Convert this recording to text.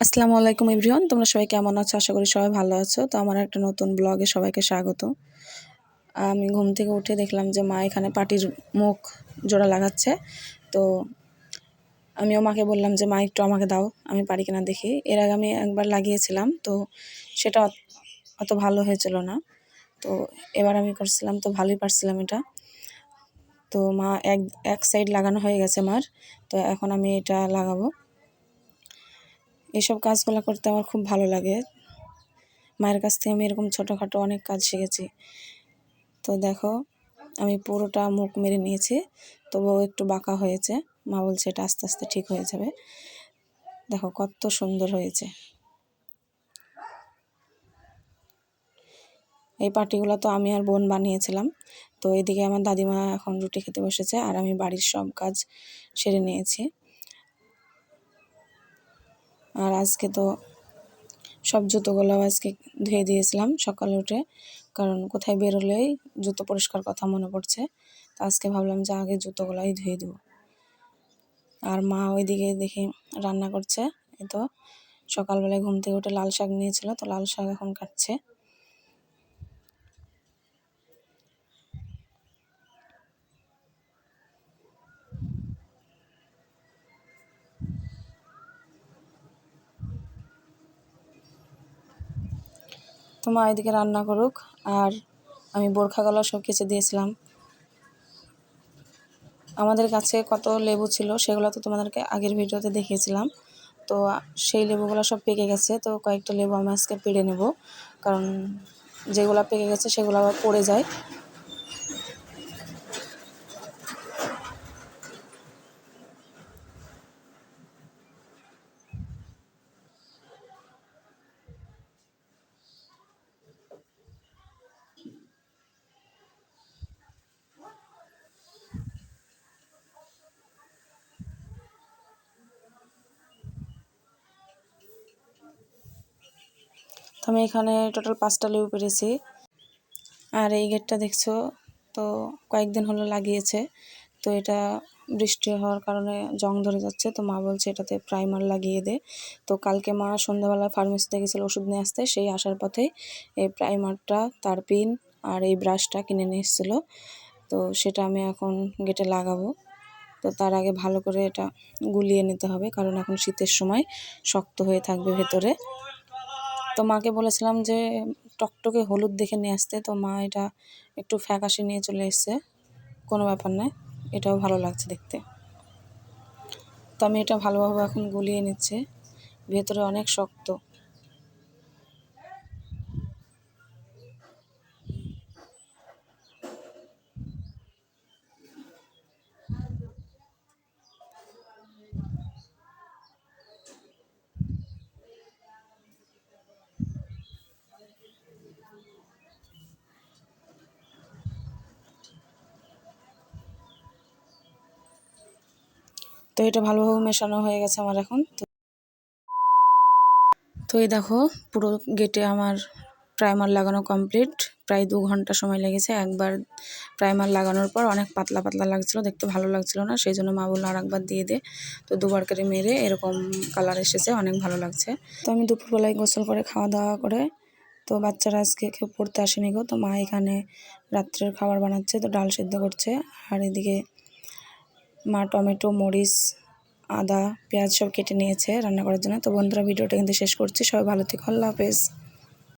আসসালামু আলাইকুম এভরিওয়ান, তোমরা সবাই কেমন আছো? আশা করি সবাই ভালো আছো। তো আমার একটা নতুন ব্লগে সবাইকে স্বাগত। আমি ঘুম থেকে উঠে দেখলাম যে মা এখানে পাটির মুখ জোড়া লাগাচ্ছে। তো আমিও মাকে বললাম যে, মা, একটু আমাকে দাও, আমি পারি কিনা দেখি। এর আগে আমি একবার লাগিয়েছিলাম, তো সেটা অত- ভালো হয়েছিল না। তো এবার আমি করছিলাম, তো ভালোই পারছিলাম এটা। তো মা এক এক সাইড লাগানো হয়ে গেছে মার, তো এখন আমি এটা লাগাবো। এইসব কাজগুলো করতে আমার খুব ভালো লাগে। মায়ের কাছ থেকে আমি এরকম ছোটোখাটো অনেক কাজ শিখেছি। তো দেখো, আমি পুরোটা মুখ মেরে নিয়েছি, তবুও একটু বাঁকা হয়েছে। মা বলছে, এটা আস্তে আস্তে ঠিক হয়ে যাবে। দেখো, কত সুন্দর হয়েছে। এই পাটিগুলো তো আমি আর বোন বানিয়েছিলাম। তো এদিকে আমার দাদিমা এখন রুটি খেতে বসেছে, আর আমি বাড়ির সব কাজ সেরে নিয়েছি। আর আজকে তো সব জুতোগুলোও আজকে ধুয়ে দিয়েছিলাম সকালে উঠে। কারণ কোথায় বেরোলেই জুতো পরিষ্কার কথা মনে পড়ছে। তো আজকে ভাবলাম যে আগে জুতোগুলোই ধুয়ে দেবো। আর মা ওইদিকে দেখি রান্না করছে। এ তো সকালবেলায় ঘুম থেকে উঠে লাল শাক নিয়েছিল, তো লাল শাক এখন কাটছে। তো এদিকে রান্না করুক, আর আমি বোরখা গলা সব কেচে দিয়েছিলাম। আমাদের কাছে কত লেবু ছিল সেগুলো তো তোমাদেরকে আগের ভিডিওতে দেখিয়েছিলাম। তো সেই লেবুগুলো সব পেকে গেছে, তো কয়েকটা লেবু আমি আজকে পেড়ে নেব। কারণ যেগুলো পেকে গেছে সেগুলো আবার পড়ে যায়। তো আমি এখানে টোটাল পাঁচটা লেবু পেরেছি। আর এই গেটটা দেখছ, তো কয়েকদিন হলো লাগিয়েছে। তো এটা বৃষ্টি হওয়ার কারণে জং ধরে যাচ্ছে। তো মা বলছে এটাতে প্রাইমার লাগিয়ে দে। তো কালকে মা সন্ধ্যাবেলা ফার্মেসিতে গেছিল ওষুধ নিয়ে আসতে। সেই আসার পথে এই প্রাইমারটা তার পিন আর এই ব্রাশটা কিনে নিয়ে এসেছিল। তো সেটা আমি এখন গেটে লাগাবো। তো তার আগে ভালো করে এটা গুলিয়ে নিতে হবে, কারণ এখন শীতের সময় শক্ত হয়ে থাকবে ভেতরে। তো মাকে বলেছিলাম যে টকটকে হলুদ দেখে নিয়ে আসতে। তো মা এটা একটু ফ্যাকাশে নিয়ে চলে এসছে। কোনো ব্যাপার নয়, এটাও ভালো লাগছে দেখতে। তো আমি এটা ভালোভাবে এখন গুলিয়ে নিচ্ছে। ভেতরে অনেক শক্ত। তো এটা ভালোভাবে মেশানো হয়ে গেছে আমার এখন। তো তো এই দেখো, পুরো গেটে আমার প্রাইমার লাগানো কমপ্লিট প্রায় দু ঘণ্টা সময় লেগেছে একবার প্রাইমার লাগানোর পর। অনেক পাতলা পাতলা লাগছিল, দেখতে ভালো লাগছিল না, সেই জন্য মা বলল আর একবার দিয়ে দে। তো দুবার করে মেরে এরকম কালার এসেছে, অনেক ভালো লাগছে। তো আমি দুপুরবেলায় গোসল করে খাওয়া দাওয়া করে, তো বাচ্চারা আজকে কেউ পড়তে আসেনি গো। তো মা এখানে রাত্রের খাবার বানাচ্ছে, তো ডাল সেদ্ধ করছে। আর এদিকে মা, টমেটো, মরিচ, আদা, পেঁয়াজ সব কেটে নিয়েছে রান্না করার জন্য। তো বন্ধুরা, ভিডিওটা কিন্তু শেষ করছি। সবাই ভালো থেকো। আল্লাহ হাফেজ।